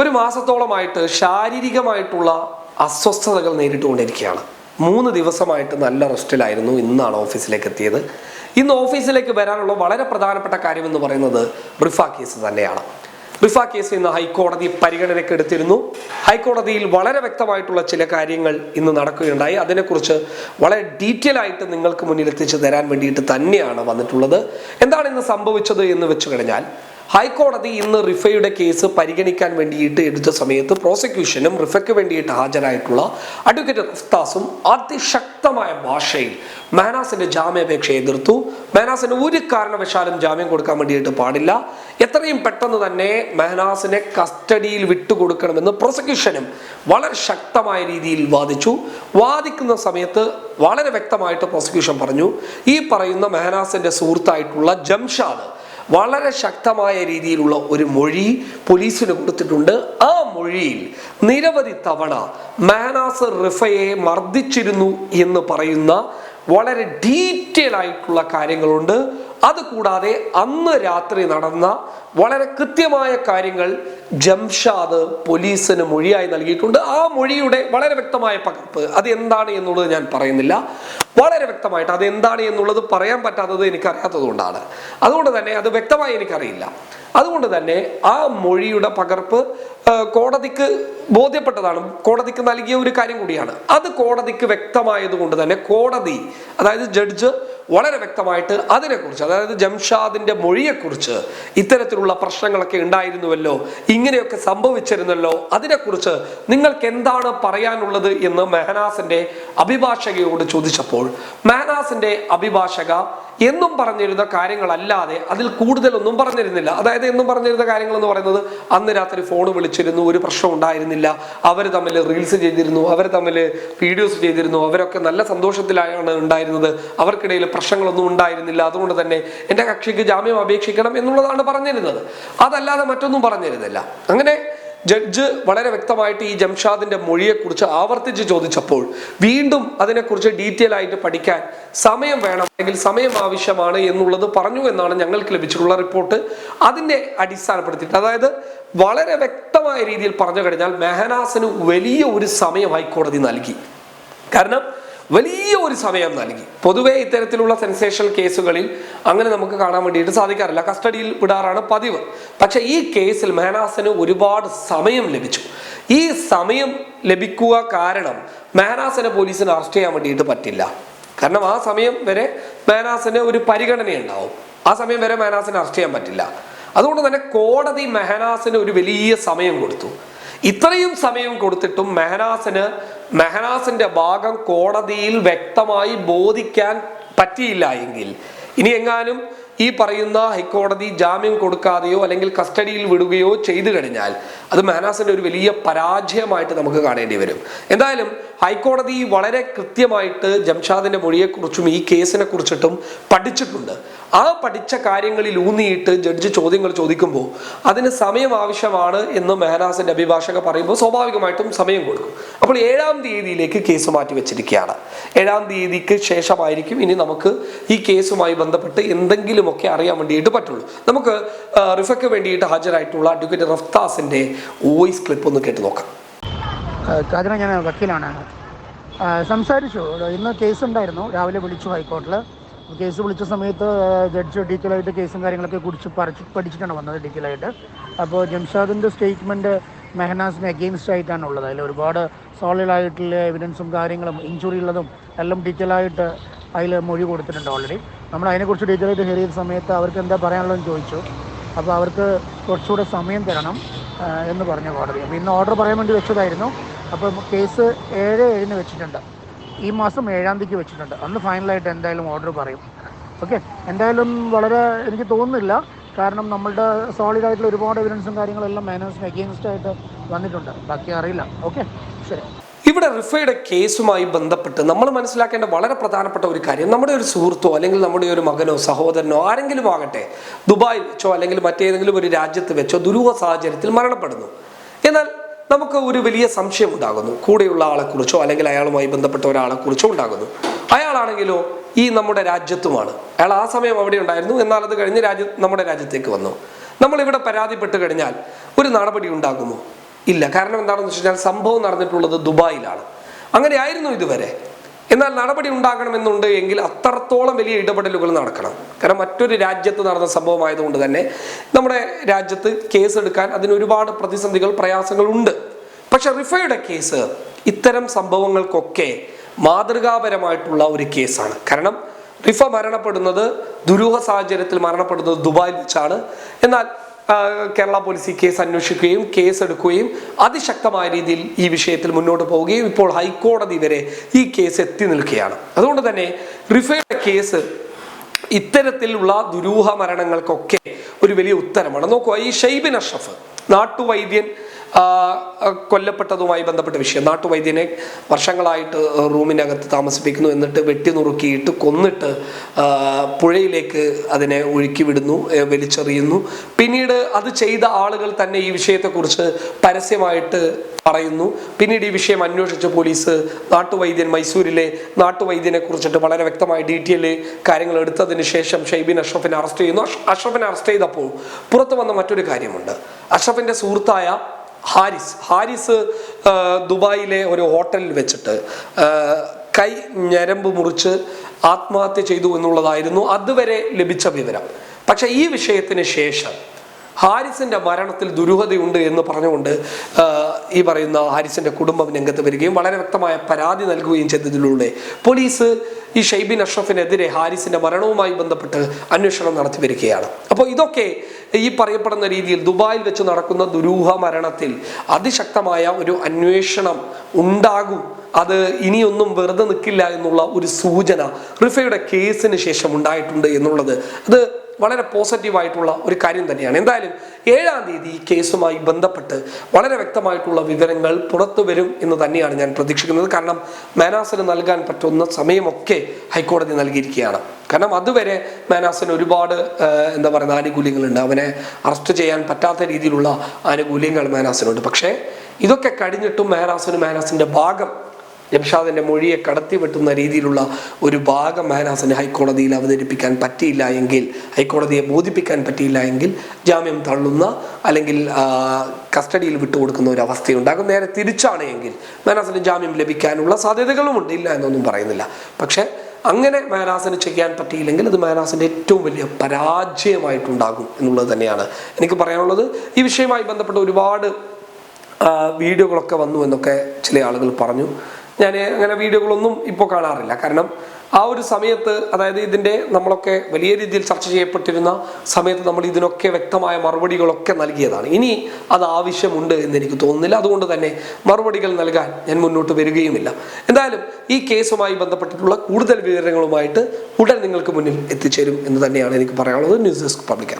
ഒരു മാസത്തോളമായിട്ട് ശാരീരികമായിട്ടുള്ള അസ്വസ്ഥതകൾ നേരിട്ടുകൊണ്ടിരിക്കുകയാണ്. മൂന്ന് ദിവസമായിട്ട് നല്ല റെസ്റ്റിലായിരുന്നു ഇന്നാണ് ഓഫീസിലേക്ക് എത്തിയത് ഇന്ന് ഓഫീസിലേക്ക് വരാനുള്ള വളരെ പ്രധാനപ്പെട്ട കാര്യം എന്ന് പറയുന്നത് റിഫ കേസ് തന്നെയാണ്. റിഫ കേസ് ഇന്ന് ഹൈക്കോടതി പരിഗണനയ്ക്ക് എടുത്തിരുന്നു. ഹൈക്കോടതിയിൽ വളരെ വ്യക്തമായിട്ടുള്ള ചില കാര്യങ്ങൾ ഇന്ന് നടക്കുകയുണ്ടായി. അതിനെക്കുറിച്ച് വളരെ ഡീറ്റെയിൽ ആയിട്ട് നിങ്ങൾക്ക് മുന്നിൽ എത്തിച്ചു തരാൻ വേണ്ടിയിട്ട് തന്നെയാണ് വന്നിട്ടുള്ളത്. എന്താണ് ഇന്ന് സംഭവിച്ചത് എന്ന് വെച്ചു കഴിഞ്ഞാൽ ഹൈക്കോടതി ഇന്ന് റിഫയുടെ കേസ് പരിഗണിക്കാൻ വേണ്ടിയിട്ട് എടുത്ത സമയത്ത് പ്രോസിക്യൂഷനും റിഫയ്ക്ക് വേണ്ടിയിട്ട് ഹാജരായിട്ടുള്ള അഡ്വക്കേറ്റ് റഫ്താസും അതിശക്തമായ ഭാഷയിൽ മേനാസിന്റെ ജാമ്യാപേക്ഷ എതിർത്തു. മെഹനാസിന് ഒരു കാരണവശാലും ജാമ്യം കൊടുക്കാൻ വേണ്ടിയിട്ട് പാടില്ല. എത്രയും പെട്ടെന്ന് തന്നെ മെഹനാസിനെ കസ്റ്റഡിയിൽ വിട്ടുകൊടുക്കണമെന്ന് പ്രോസിക്യൂഷനും വളരെ ശക്തമായ രീതിയിൽ വാദിച്ചു. വാദിക്കുന്ന സമയത്ത് വളരെ വ്യക്തമായിട്ട് പ്രോസിക്യൂഷൻ പറഞ്ഞു ഈ പറയുന്ന മെഹനാസിന്റെ സുഹൃത്തായിട്ടുള്ള ജംഷാദ് വളരെ ശക്തമായ രീതിയിലുള്ള ഒരു മൊഴി പോലീസിന് കൊടുത്തിട്ടുണ്ട്. ആ മൊഴിയിൽ നിരവധി തവണ മാനാസർ റിഫയെ മർദ്ദിച്ചിരുന്നു എന്ന് പറയുന്ന വളരെ ഡീറ്റെയിൽ ആയിട്ടുള്ള കാര്യങ്ങളുണ്ട്. അതുകൂടാതെ അന്ന് രാത്രി നടന്ന വളരെ കൃത്യമായ കാര്യങ്ങൾ ജംഷാദ് പോലീസിന് മൊഴിയായി നൽകിയിട്ടുണ്ട്. ആ മൊഴിയുടെ വളരെ വ്യക്തമായ പകർപ്പ് അത് എന്താണ് എന്നുള്ളത് ഞാൻ പറയുന്നില്ല. വളരെ വ്യക്തമായിട്ട് അത് എന്താണ് എന്നുള്ളത് പറയാൻ പറ്റാത്തത് എനിക്കറിയാത്തത് കൊണ്ടാണ് അതുകൊണ്ട് തന്നെ അത് വ്യക്തമായി എനിക്കറിയില്ല. അതുകൊണ്ട് തന്നെ ആ മൊഴിയുടെ പകർപ്പ് കോടതിക്ക് ബോധ്യപ്പെട്ടതാണ്. കോടതിക്ക് നൽകിയ ഒരു കാര്യം കൂടിയാണ്. അത് കോടതിക്ക് വ്യക്തമായത് കൊണ്ട് തന്നെ കോടതി അതായത് ജഡ്ജ് വളരെ വ്യക്തമായിട്ട് അതിനെക്കുറിച്ച് അതായത് ജംഷാദിന്റെ മൊഴിയെക്കുറിച്ച് ഇത്തരത്തിലുള്ള പ്രശ്നങ്ങളൊക്കെ ഉണ്ടായിരുന്നുവല്ലോ ഇങ്ങനെയൊക്കെ സംഭവിച്ചിരുന്നല്ലോ അതിനെക്കുറിച്ച് നിങ്ങൾക്ക് എന്താണ് പറയാനുള്ളത് എന്ന് മെഹനാസിന്റെ അഭിഭാഷകയോട് ചോദിച്ചപ്പോൾ മെഹനാസിന്റെ അഭിഭാഷക എന്നും പറഞ്ഞിരുന്ന കാര്യങ്ങളല്ലാതെ അതിൽ കൂടുതലൊന്നും പറഞ്ഞിരുന്നില്ല. അതായത് എന്നും പറഞ്ഞിരുന്ന കാര്യങ്ങൾ എന്ന് പറയുന്നത് അന്ന് രാത്രി ഫോൺ വിളിച്ചിരുന്നു ഒരു പ്രശ്നം ഉണ്ടായിരുന്നില്ല. അവർ തമ്മിൽ റീൽസ് ചെയ്തിരുന്നു അവർ തമ്മിൽ വീഡിയോസ് ചെയ്തിരുന്നു. അവരൊക്കെ നല്ല സന്തോഷത്തിലാണ് ഉണ്ടായിരുന്നത്. അവർക്കിടയിൽ പ്രശ്നങ്ങളൊന്നും ഉണ്ടായിരുന്നില്ല. അതുകൊണ്ട് തന്നെ എന്റെ കക്ഷിക്ക് ജാമ്യം അപേക്ഷിക്കണം എന്നുള്ളതാണ് പറഞ്ഞിരുന്നത്. അതല്ലാതെ മറ്റൊന്നും പറഞ്ഞിരുന്നില്ല. അങ്ങനെ ജഡ്ജ് വളരെ വ്യക്തമായിട്ട് ഈ ജംഷാദിന്റെ മൊഴിയെക്കുറിച്ച് ആവർത്തിച്ച് ചോദിച്ചപ്പോൾ വീണ്ടും അതിനെക്കുറിച്ച് ഡീറ്റെയിൽ ആയിട്ട് പഠിക്കാൻ സമയം വേണം അല്ലെങ്കിൽ സമയം ആവശ്യമാണ് എന്നുള്ളത് പറഞ്ഞു എന്നാണ് ഞങ്ങൾക്ക് ലഭിച്ചിട്ടുള്ള റിപ്പോർട്ട് അതിനെ അടിസ്ഥാനപ്പെടുത്തിയിട്ട്. അതായത് വളരെ വ്യക്തമായ രീതിയിൽ പറഞ്ഞു കഴിഞ്ഞാൽ മെഹനാസിന് വലിയ ഒരു സമയം ഹൈക്കോടതി നൽകി. കാരണം വലിയ ഒരു സമയം നൽകി. പൊതുവെ ഇത്തരത്തിലുള്ള സെൻസേഷണൽ കേസുകളിൽ അങ്ങനെ നമുക്ക് കാണാൻ വേണ്ടിയിട്ട് സാധിക്കാറില്ല. കസ്റ്റഡിയിൽ വിടാറാണ് പതിവ്. പക്ഷെ ഈ കേസിൽ മേനാസിന് ഒരുപാട് സമയം ലഭിച്ചു. ഈ സമയം ലഭിക്കുക കാരണം മേനാസിനെ പോലീസിന് അറസ്റ്റ് ചെയ്യാൻ വേണ്ടിയിട്ട് പറ്റില്ല. കാരണം ആ സമയം വരെ മേനാസിന് ഒരു പരിഗണന ഉണ്ടാവും ആ സമയം വരെ മേനാസിനെ അറസ്റ്റ് ചെയ്യാൻ പറ്റില്ല. അതുകൊണ്ട് തന്നെ കോടതി മെഹനാസിന് ഒരു വലിയ സമയം കൊടുത്തു. ഇത്രയും സമയം കൊടുത്തിട്ടും മെഹനാസിന് മെഹനാസിന്റെ ഭാഗം കോടതിയിൽ വ്യക്തമായി ബോധിക്കാൻ പറ്റിയില്ല എങ്കിൽ. ഇനി എങ്ങാനും ഈ പറയുന്ന ഹൈക്കോടതി ജാമ്യം കൊടുക്കാതെയോ അല്ലെങ്കിൽ കസ്റ്റഡിയിൽ വിടുകയോ ചെയ്തു കഴിഞ്ഞാൽ അത് മെഹനാസിന്റെ ഒരു വലിയ പരാജയമായിട്ട് നമുക്ക് കാണേണ്ടി വരും. എന്തായാലും ഹൈക്കോടതി വളരെ കൃത്യമായിട്ട് ജംഷാദിന്റെ മൊഴിയെക്കുറിച്ചും ഈ കേസിനെ കുറിച്ചിട്ടും പഠിച്ചിട്ടുണ്ട്. ആ പഠിച്ച കാര്യങ്ങളിൽ ഊന്നിയിട്ട് ജഡ്ജ് ചോദ്യങ്ങൾ ചോദിക്കുമ്പോൾ അതിന് സമയം ആവശ്യമാണ് എന്ന് മെഹനാസിന്റെ അഭിഭാഷക പറയുമ്പോൾ സ്വാഭാവികമായിട്ടും സമയം കൊടുക്കും. അപ്പോൾ ഏഴാം തീയതിയിലേക്ക് കേസ് മാറ്റി വെച്ചിരിക്കുകയാണ്. ഏഴാം തീയതിക്ക് ശേഷമായിരിക്കും ഇനി നമുക്ക് ഈ കേസുമായി ബന്ധപ്പെട്ട് എന്തെങ്കിലുമൊക്കെ അറിയാൻ വേണ്ടിയിട്ട് പറ്റുള്ളൂ. നമുക്ക് റിഫക്ക് വേണ്ടിയിട്ട് ഹാജരായിട്ടുള്ള അഡ്വക്കേറ്റ് റഫ്താസിന്റെ വോയിസ് ക്ലിപ്പ് ഒന്ന് കേട്ട് നോക്കാം. കാതിര ഞാൻ വക്കീലാണ്. സംസാരിച്ചു. ഇന്ന് കേസ് ഉണ്ടായിരുന്നു രാവിലെ വിളിച്ചു ഹൈക്കോർട്ടിൽ കേസ് വിളിച്ച സമയത്ത് ജഡ്ജ് ഡീറ്റെയിലായിട്ട് കേസും കാര്യങ്ങളൊക്കെ കുറിച്ച് പറിച്ച് പഠിച്ചിട്ടാണ് വന്നത് ഡീറ്റെയിൽ ആയിട്ട് അപ്പോൾ ജംഷാദിന്റെ സ്റ്റേറ്റ്മെന്റ് മെഹനാസിന് അഗെയിൻസ്റ്റ് ആയിട്ടാണ് ഉള്ളത്. അതിൽ ഒരുപാട് സോളിഡായിട്ടുള്ള എവിഡൻസും കാര്യങ്ങളും ഇഞ്ചുറി ഉള്ളതും എല്ലാം ഡീറ്റെയിലായിട്ട് അതിൽ മൊഴി കൊടുത്തിട്ടുണ്ട് ഓൾറെഡി നമ്മൾ അതിനെക്കുറിച്ച് ഡീറ്റെയിൽ ആയിട്ട് ഹിയർ ചെയ്ത സമയത്ത് അവർക്ക് എന്താ പറയാനുള്ളതെന്ന് ചോദിച്ചു. അപ്പോൾ അവർക്ക് കുറച്ചുകൂടെ സമയം തരണം എന്ന് പറഞ്ഞു കോടതി. അപ്പോൾ ഇന്ന് ഓർഡർ പറയാൻ വേണ്ടി വെച്ചതായിരുന്നു. അപ്പോൾ കേസ് ഏഴ് ഏഴിന് വെച്ചിട്ടുണ്ട്. ഈ മാസം ഏഴാം തീയതിക്ക് വെച്ചിട്ടുണ്ട്. അന്ന് ഫൈനലായിട്ട് എന്തായാലും ഓർഡർ പറയും. ഓക്കെ എന്തായാലും വളരെ എനിക്ക് തോന്നുന്നില്ല. കാരണം നമ്മളുടെ സോളിഡ് ആയിട്ടുള്ള ഒരുപാട് എവിഡൻസും കാര്യങ്ങളെല്ലാം മാനേഴ്സിന് അഗെയിൻസ്റ്റ് ആയിട്ട് വന്നിട്ടുണ്ട്. ബാക്കി അറിയില്ല. ഓക്കെ ശരി. ഇവിടെ റിഫയുടെ കേസുമായി ബന്ധപ്പെട്ട് നമ്മൾ മനസ്സിലാക്കേണ്ട വളരെ പ്രധാനപ്പെട്ട ഒരു കാര്യം. നമ്മുടെ ഒരു സുഹൃത്തോ അല്ലെങ്കിൽ നമ്മുടെ ഒരു മകനോ സഹോദരനോ ആരെങ്കിലും ആകട്ടെ ദുബായിൽ വെച്ചോ അല്ലെങ്കിൽ മറ്റേതെങ്കിലും ഒരു രാജ്യത്ത് വെച്ചോ ദുരൂഹ സാഹചര്യത്തിൽ മരണപ്പെടുന്നു. എന്നാൽ നമുക്ക് ഒരു വലിയ സംശയം ഉണ്ടാകുന്നു. കൂടെയുള്ള ആളെക്കുറിച്ചോ അല്ലെങ്കിൽ അയാളുമായി ബന്ധപ്പെട്ട ഒരാളെക്കുറിച്ചോ ഉണ്ടാകുന്നു. അയാളാണെങ്കിലോ ഈ നമ്മുടെ രാജ്യത്തുമാണ്. അയാൾ ആ സമയം അവിടെ ഉണ്ടായിരുന്നു. എന്നാൽ അത് കഴിഞ്ഞ് രാജ്യ നമ്മുടെ രാജ്യത്തേക്ക് വന്നു. നമ്മൾ ഇവിടെ പരാതിപ്പെട്ട് കഴിഞ്ഞാൽ ഒരു നടപടി ഉണ്ടാകുമോ? ഇല്ല. കാരണം എന്താണെന്ന് വെച്ച് കഴിഞ്ഞാൽ സംഭവം നടന്നിട്ടുള്ളത് ദുബായിലാണ്. അങ്ങനെയായിരുന്നു ഇതുവരെ. എന്നാൽ നടപടി ഉണ്ടാകണമെന്നുണ്ട് എങ്കിൽ അത്രത്തോളം വലിയ ഇടപെടലുകൾ നടക്കണം. കാരണം മറ്റൊരു രാജ്യത്ത് നടന്ന സംഭവമായതുകൊണ്ട് തന്നെ നമ്മുടെ രാജ്യത്ത് കേസെടുക്കാൻ അതിന് ഒരുപാട് പ്രതിസന്ധികൾ പ്രയാസങ്ങൾ ഉണ്ട് പക്ഷെ റിഫയുടെ കേസ് ഇത്തരം സംഭവങ്ങൾക്കൊക്കെ മാതൃകാപരമായിട്ടുള്ള ഒരു കേസാണ്. കാരണം റിഫ മരണപ്പെടുന്നത് ദുരൂഹ സാഹചര്യത്തിൽ മരണപ്പെടുന്നത് ദുബായിൽ വെച്ചാണ്. എന്നാൽ കേരള പോലീസ് ഈ കേസ് അന്വേഷിക്കുകയും കേസ് എടുക്കുകയും അതിശക്തമായ രീതിയിൽ ഈ വിഷയത്തിൽ മുന്നോട്ട് പോവുകയും ഇപ്പോൾ ഹൈക്കോടതി വരെ ഈ കേസ് എത്തി നിൽക്കുകയാണ്. അതുകൊണ്ട് തന്നെ റിഫയുടെ കേസ് ഇത്തരത്തിലുള്ള ദുരൂഹ മരണങ്ങൾക്കൊക്കെ ഒരു വലിയ ഉത്തരമാണ്. നോക്കുക ഈ ഷെയ്ബിൻ അഷ്റഫ് നാട്ടുവൈദ്യൻ കൊല്ലപ്പെട്ടതുമായി ബന്ധപ്പെട്ട വിഷയം. നാട്ടുവൈദ്യനെ വർഷങ്ങളായിട്ട് റൂമിനകത്ത് താമസിപ്പിക്കുന്നു. എന്നിട്ട് വെട്ടി നുറുക്കിയിട്ട് കൊന്നിട്ട് പുഴയിലേക്ക് അതിനെ ഒഴുക്കി വിടുന്നു വലിച്ചെറിയുന്നു. പിന്നീട് അത് ചെയ്ത ആളുകൾ തന്നെ ഈ വിഷയത്തെക്കുറിച്ച് പരസ്യമായിട്ട് പറയുന്നു. പിന്നീട് ഈ വിഷയം അന്വേഷിച്ച പോലീസ് നാട്ടുവൈദ്യൻ മൈസൂരിലെ നാട്ടുവൈദ്യനെ കുറിച്ചിട്ട് വളരെ വ്യക്തമായ ഡീറ്റെയിൽ കാര്യങ്ങൾ എടുത്തതിന് ശേഷം ഷെയ്ബിൻ അഷ്റഫിനെ അറസ്റ്റ് ചെയ്യുന്നു. അഷ്റഫിനെ അറസ്റ്റ് ചെയ്തപ്പോൾ പുറത്തു വന്ന മറ്റൊരു കാര്യമുണ്ട്. അഷ്റഫിന്റെ സുഹൃത്തായ ഹാരിസ്. ഹാരിസ് ദുബായിലെ ഒരു ഹോട്ടലിൽ വെച്ചിട്ട് കൈ ഞരമ്പ് മുറിച്ച് ആത്മഹത്യ ചെയ്തു എന്നുള്ളതായിരുന്നു അതുവരെ ലഭിച്ച വിവരം. പക്ഷെ ഈ വിഷയത്തിന് ശേഷം ഹാരിസിന്റെ മരണത്തിൽ ദുരൂഹതയുണ്ട് എന്ന് പറഞ്ഞുകൊണ്ട് ഈ പറയുന്ന ഹാരിസിന്റെ കുടുംബം രംഗത്ത് വരികയും വളരെ വ്യക്തമായ പരാതി നൽകുകയും ചെയ്തതിലൂടെ പോലീസ് ഈ ഷെയ്ബിൻ അഷ്റഫിനെതിരെ ഹാരിസിന്റെ മരണവുമായി ബന്ധപ്പെട്ട് അന്വേഷണം നടത്തി വരികയാണ്. അപ്പോൾ ഇതൊക്കെ ഈ പറയപ്പെടുന്ന രീതിയിൽ ദുബായിൽ വെച്ച് നടക്കുന്ന ദുരൂഹ മരണത്തിൽ അതിശക്തമായ ഒരു അന്വേഷണം ഉണ്ടാകും. അത് ഇനിയൊന്നും വെറുതെ നിൽക്കില്ല എന്നുള്ള ഒരു സൂചന റിഫയുടെ കേസിന് ശേഷം ഉണ്ടായിട്ടുണ്ട് എന്നുള്ളത്. അത് വളരെ പോസിറ്റീവായിട്ടുള്ള ഒരു കാര്യം തന്നെയാണ്. എന്തായാലും ഏഴാം തീയതി ഈ കേസുമായി ബന്ധപ്പെട്ട് വളരെ വ്യക്തമായിട്ടുള്ള വിവരങ്ങൾ പുറത്തു വരും എന്ന് തന്നെയാണ് ഞാൻ പ്രതീക്ഷിക്കുന്നത്. കാരണം മാനാസിന് നൽകാൻ പറ്റുന്ന സമയമൊക്കെ ഹൈക്കോടതി നൽകിയിരിക്കുകയാണ്. കാരണം അതുവരെ മാനാസിന് ഒരുപാട് എന്താ പറയുക ആനുകൂല്യങ്ങളുണ്ട്. അവനെ അറസ്റ്റ് ചെയ്യാൻ പറ്റാത്ത രീതിയിലുള്ള ആനുകൂല്യങ്ങൾ മാനാസിനുണ്ട്. പക്ഷേ ഇതൊക്കെ കഴിഞ്ഞിട്ടും മാനാസിന് മാനാസിന്റെ ഭാഗം ജംഷാദിന്റെ മൊഴിയെ കടത്തി വെട്ടുന്ന രീതിയിലുള്ള ഒരു ഭാഗം മഹനാസിന് ഹൈക്കോടതിയിൽ അവതരിപ്പിക്കാൻ പറ്റിയില്ല എങ്കിൽ ഹൈക്കോടതിയെ ബോധിപ്പിക്കാൻ പറ്റിയില്ല എങ്കിൽ ജാമ്യം തള്ളുന്ന അല്ലെങ്കിൽ കസ്റ്റഡിയിൽ വിട്ടുകൊടുക്കുന്ന ഒരു അവസ്ഥയുണ്ടാകും നേരെ തിരിച്ചാണ് എങ്കിൽ ജാമ്യം ലഭിക്കാനുള്ള സാധ്യതകളുമുണ്ട്. ഇല്ല എന്നൊന്നും പറയുന്നില്ല. പക്ഷേ അങ്ങനെ മഹനാസിന് ചെയ്യാൻ പറ്റിയില്ലെങ്കിൽ അത് മഹനാസിന്റെ ഏറ്റവും വലിയ പരാജയമായിട്ടുണ്ടാകും എന്നുള്ളത് തന്നെയാണ് എനിക്ക് പറയാനുള്ളത്. ഈ വിഷയവുമായി ബന്ധപ്പെട്ട ഒരുപാട് വീഡിയോകളൊക്കെ വന്നു എന്നൊക്കെ ചില ആളുകൾ പറഞ്ഞു. ഞാൻ അങ്ങനെ വീഡിയോകളൊന്നും ഇപ്പോൾ കാണാറില്ല. കാരണം ആ ഒരു സമയത്ത് അതായത് ഇതിന്റെ നമ്മളൊക്കെ വലിയ രീതിയിൽ ചർച്ച ചെയ്യപ്പെട്ടിരുന്ന സമയത്ത് നമ്മൾ ഇതിനൊക്കെ വ്യക്തമായ മറുപടികളൊക്കെ നൽകിയതാണ്. ഇനി അത് ആവശ്യമുണ്ട് എന്ന് എനിക്ക് തോന്നുന്നില്ല. അതുകൊണ്ട് തന്നെ മറുപടികൾ നൽകാൻ ഞാൻ മുന്നോട്ട് വരികയുമില്ല. എന്തായാലും ഈ കേസുമായി ബന്ധപ്പെട്ടിട്ടുള്ള കൂടുതൽ വിവരങ്ങളുമായിട്ട് ഉടൻ നിങ്ങൾക്ക് മുന്നിൽ എത്തിച്ചേരും എന്ന് തന്നെയാണ് എനിക്ക് പറയാനുള്ളത്. News desk public